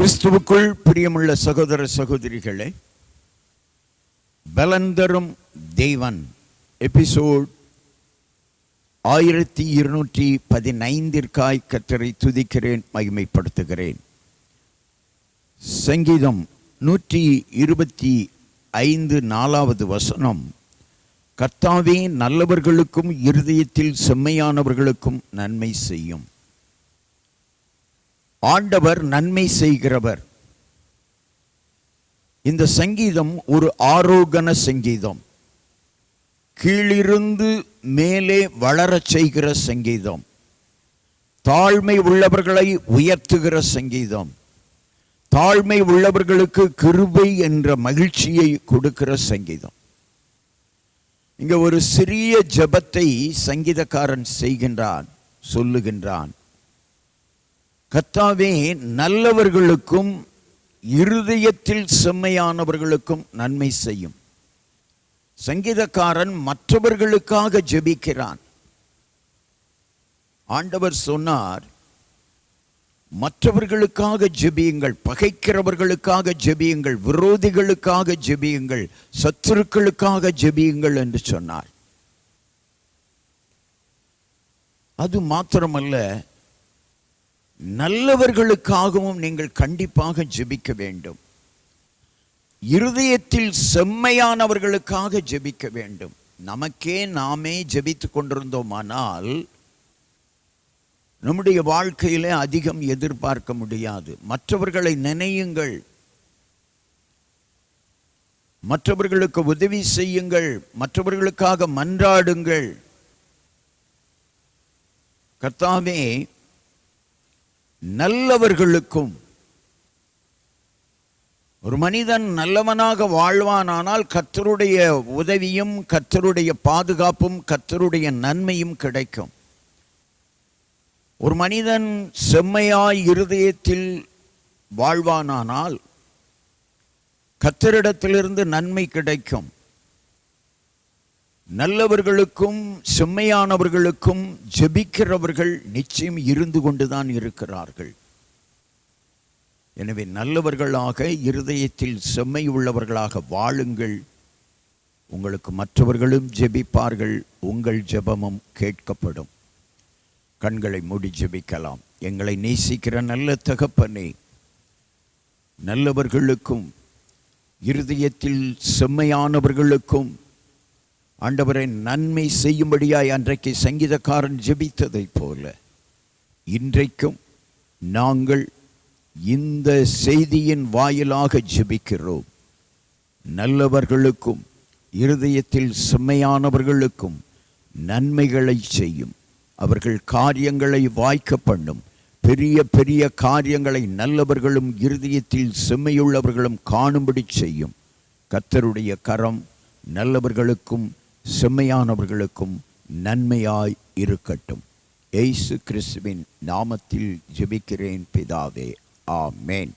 கிறிஸ்துவுக்குள் பிரியமுள்ள சகோதர சகோதரிகளே பலந்தரும் தேவன் எபிசோட் ஆயிரத்தி இருநூற்றி பதினைந்திற்காய் கத்தரை துதிக்கிறேன் மகிமைப்படுத்துகிறேன். சங்கீதம் நூற்றி இருபத்தி ஐந்து நாலாவது வசனம் கர்த்தாவே நல்லவர்களுக்கும் இருதயத்தில் செம்மையானவர்களுக்கும் நன்மை செய்யும். ஆண்டவர் நன்மை செய்கிறவர். இந்த சங்கீதம் ஒரு ஆரோகண சங்கீதம். கீழிருந்து மேலே வளரச் செய்கிற சங்கீதம். தாழ்மை உள்ளவர்களை உயர்த்துகிற சங்கீதம். தாழ்மை உள்ளவர்களுக்கு கிருபை என்ற மகிழ்ச்சியை கொடுக்கிற சங்கீதம். இங்கே ஒரு சிறிய ஜெபத்தை சங்கீதக்காரன் செய்கின்றான் சொல்லுகின்றான். கத்தாவே நல்லவர்களுக்கும் இருதயத்தில் செம்மையானவர்களுக்கும் நன்மை செய்யும். சங்கீதக்காரன் மற்றவர்களுக்காக ஜெபிக்கிறான். ஆண்டவர் சொன்னார் மற்றவர்களுக்காக ஜெபியுங்கள் பகைக்கிறவர்களுக்காக ஜெபியுங்கள் விரோதிகளுக்காக ஜெபியுங்கள் சத்துருக்களுக்காக ஜெபியுங்கள் என்று சொன்னார். அது மாத்திரமல்ல நல்லவர்களுக்காகவும் நீங்கள் கண்டிப்பாக ஜெபிக்க வேண்டும். இருதயத்தில் செம்மையானவர்களுக்காக ஜெபிக்க வேண்டும். நமக்கே நாமே ஜெபித்து கொண்டிருந்தோமானால் நம்முடைய வாழ்க்கையிலே அதிகம் எதிர்பார்க்க முடியாது. மற்றவர்களை நினையுங்கள். மற்றவர்களுக்கு உதவி செய்யுங்கள். மற்றவர்களுக்காக மன்றாடுங்கள். கர்த்தாவே நல்லவர்களுக்கும். ஒரு மனிதன் நல்லவனாக வாழ்வானானால் கத்தருடைய உதவியும் கத்தருடைய பாதுகாப்பும் கத்தருடைய நன்மையும் கிடைக்கும். ஒரு மனிதன் செம்மையாய் இருதயத்தில் வாழ்வானானால் கத்தரிடத்திலிருந்து நன்மை கிடைக்கும். நல்லவர்களுக்கும் செம்மையானவர்களுக்கும் ஜெபிக்கிறவர்கள் நிச்சயம் இருந்து கொண்டுதான் இருக்கிறார்கள். எனவே நல்லவர்களாக இருதயத்தில் செம்மை உள்ளவர்களாக வாழுங்கள். உங்களுக்கு மற்றவர்களும் ஜெபிப்பார்கள் உங்கள் ஜெபமும் கேட்கப்படும். கண்களை மூடி ஜெபிக்கலாம். எங்களை நேசிக்கிற நல்ல தகப்பனே நல்லவர்களுக்கும் இருதயத்தில் செம்மையானவர்களுக்கும் ஆண்டவரை நன்மை செய்யும்படியாய் அன்றைக்கு சங்கீதக்காரன் ஜெபித்ததைப் போல இன்றைக்கும் நாங்கள் இந்த செய்தியின் வாயிலாக ஜெபிக்கிறோம். நல்லவர்களுக்கும் இருதயத்தில் செம்மையானவர்களுக்கும் நன்மைகளை செய்யும். அவர்கள் காரியங்களை வாய்க்க பண்ணும். பெரிய பெரிய காரியங்களை நல்லவர்களும் இருதயத்தில் செம்மையுள்ளவர்களும் காணும்படி செய்யும். கத்தருடைய கரம் நல்லவர்களுக்கும் செம்மையானவர்களுக்கும் நன்மையாய் இருக்கட்டும். எய்சு கிறிஸ்துவின் நாமத்தில் ஜெபிக்கிறேன் பிதாவே. ஆமேன்.